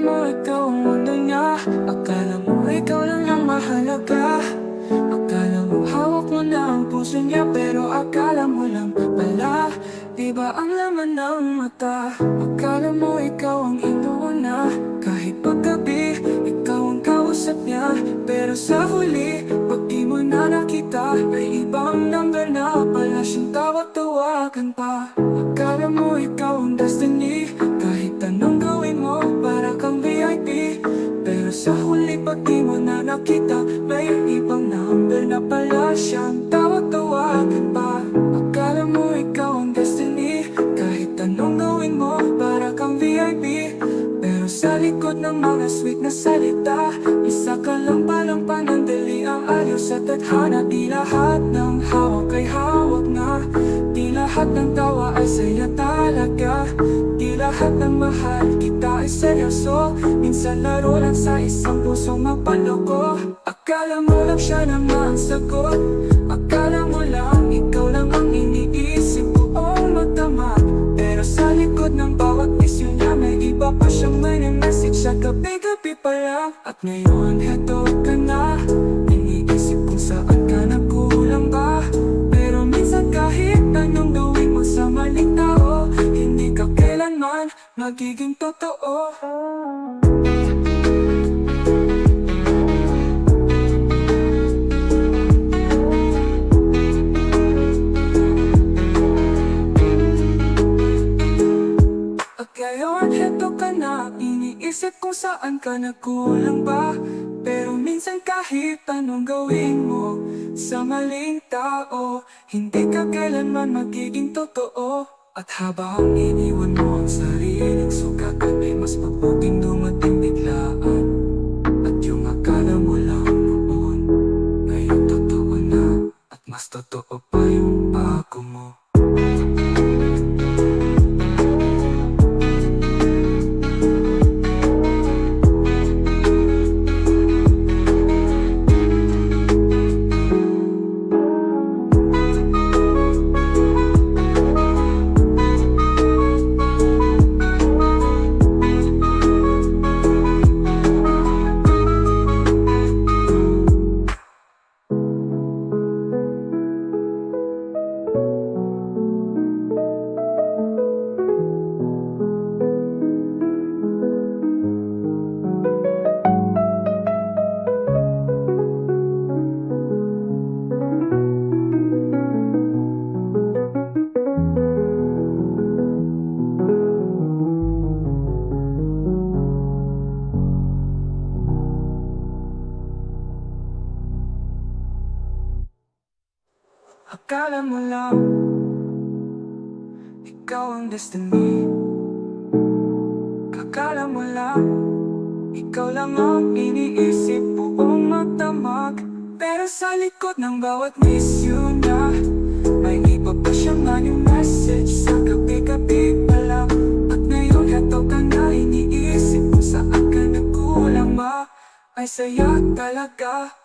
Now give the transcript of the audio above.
mo ikaw ang mundo niya. Akala mo ikaw lang ang mahalaga. Akala mo hawak mo na ang puso niya Pero akala mo lang pala. Di ba ang laman ng mata? Akala mo ikaw ang inuuna. Kahit paggabi Ikaw ang kausap niya. Pero sa huli Pag di mo na nakita May ibang number na pala siyang tawag-tawagan pa. Akala mo ikaw ang pag di mo na nakita May ibang number na pala siyang tawag-tawagan pa. Akala mo ikaw ang destiny Kahit anong gawin mo Para kang VIP Pero sa likod ng mga sweet na salita Isa ka lang palang panandali Ang aliw sa tadhana. Di ng mahal kita ay seryoso. Minsan laro lang sa isang pusong mapaloko. Akala mo lang siya naman ang sagot. Akala mo lang ikaw lang ang iniisip buong magdamag Pero sa likod ng bawat isyu niya May iba pa siyang may message. Sa gabi-gabi pa lang At ngayon heto ka na magiging totoo. At ngayon, heto ka na. Iniisip kung saan ka nagkulang ba? Pero minsan kahit anong gawin mo Sa maling tao Hindi ka kailanman magiging totoo. At habang iniwan mo ang sariling At mas Akala mo lang Ikaw ang destiny. Akala mo lang Ikaw lang ang iniisip buong magdamag. Pero sa likod ng bawat issue na May iba pa siyang maling message. Sa gabi-gabi pa lang At ngayon heto ka na iniisip Kung saan ka nagkulang ba? Ay saya talaga